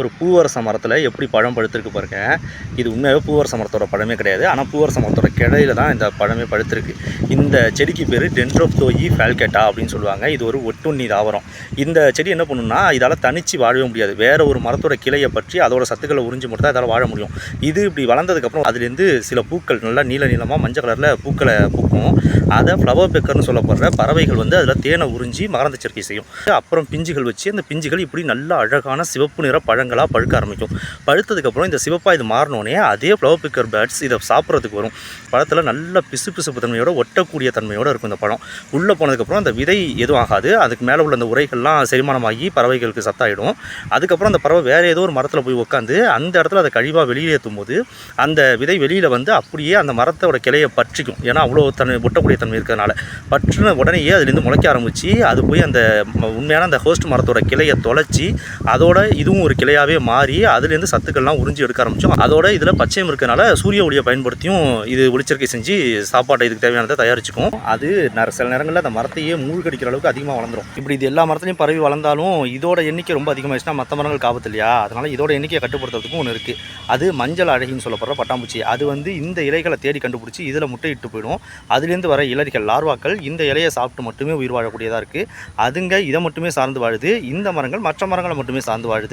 ஒரு பூவரச மரத்தில் எப்படி பழம் பழுத்திருக்கு பாருங்க. இது உண்மையாகவே பூவரச மரத்தோட பழமே கிடையாது. ஆனால் பூவரச மரத்தோட கிளையில தான் இந்த பழமே பழுத்திருக்கு. இந்த செடிக்கு பேர் டென்ட்ரோப்தோயி ஃபேல்கேட்டா அப்படின்னு சொல்லுவாங்க. இது ஒரு ஒட்டுண்ணி தாவரம். இந்த செடி என்ன பண்ணுன்னா இதால் தனிச்சு வாழவே முடியாது. வேற ஒரு மரத்தோட கிளையை பற்றி அதோட சத்துக்களை உறிஞ்சு மட்டும் தான் இதால் வாழ முடியும். இது இப்படி வளர்ந்ததுக்கப்புறம் அதுலேருந்து சில பூக்கள் நல்லா நீல நீளமாக மஞ்சள் கலரில் பூக்களை பூக்கும். அதை ஃப்ளவர் பெக்கர்னு சொல்லப்படுற பறவைகள் வந்து அதில் தேனை உறிஞ்சி மகரந்த சேர்க்கை செய்யும். அப்புறம் பிஞ்சுகள் வச்சு அந்த பிஞ்சுகள் இப்படி நல்ல அழகான சிவப்பு நிற மரங்களாக பழுக்க ஆரம்பிக்கும். பழுத்ததுக்கப்புறம் இந்த சிவப்பாக இது மாறினோடனே அதே ஃப்ளவர் பிக்கர் பேர்ட்ஸ் இதை சாப்பிட்றதுக்கு வரும். பழத்தில் நல்ல பிசு பிசுப்பு தன்மையோட ஒட்டக்கூடிய தன்மையோட இருக்கும் இந்த பழம். உள்ளே போனதுக்கப்புறம் அந்த விதை எதுவும் ஆகாது. அதுக்கு மேலே உள்ள அந்த உரைகள்லாம் செரிமானமாகி பறவைகளுக்கு சத்தாயிடும். அதுக்கப்புறம் அந்த பறவை வேறு ஏதோ ஒரு மரத்தில் போய் உட்காந்து அந்த இடத்துல அதை கழிவாக வெளியேற்றும் போது அந்த விதை வெளியில் வந்து அப்படியே அந்த மரத்தோட கிளையை பற்றிக்கும். ஏன்னா அவ்வளோ தன்மை ஒட்டக்கூடிய தன்மை இருக்கிறதுனால. பற்றின உடனேயே அதுலேருந்து முளைக்க ஆரம்பித்து அது போய் அந்த உண்மையான அந்த ஹோஸ்ட் மரத்தோட கிளையை தொலைச்சி அதோட இதுவும் ஒரு கிளையாகவே மாறி அதுலேருந்து சத்துக்கள்லாம் உறிஞ்சி எடுக்க ஆரம்பிச்சோம். அதோட இதில் பச்சையம் இருக்கிறனால சூரிய ஒளியை பயன்படுத்தியும் இது ஒளிச்சேர்க்கை செஞ்சு சாப்பாட்டை இதுக்கு தேவையானதை தயாரிச்சுக்கும் அது நர- சில நேரங்களில் அந்த மரத்தையே மூழ்கடிக்கிற அளவுக்கு அதிகமாக வளர்ந்துடும் இப்படி இது எல்லா மரத்துலையும் பரவி வளர்ந்தாலும் இதோட எண்ணிக்கை ரொம்ப அதிகமாகிடுச்சுன்னா மற்ற மரங்கள் காபத்து இல்லையா? அதனால் இதோட எண்ணிக்கையை கட்டுப்படுத்துறதுக்கும் ஒன்று இருக்குது அது மஞ்சள் அழகின்னு சொல்லப்படுற பட்டாம்பூச்சி. அது வந்து இந்த இலைகளை தேடி கண்டுபிடிச்சி இதில் முட்டையிட்டு போயிடும். அதுலேருந்து வர இலரிகள் லார்வாக்கள் இந்த இலையை சாப்பிட்டு மட்டுமே உயிர் வாழக்கூடியதாக இருக்குது அதுங்க இதை மட்டுமே சார்ந்து வாழுது. இந்த மரங்கள் மற்ற மரங்களை மட்டுமே சார்ந்து வாழுது.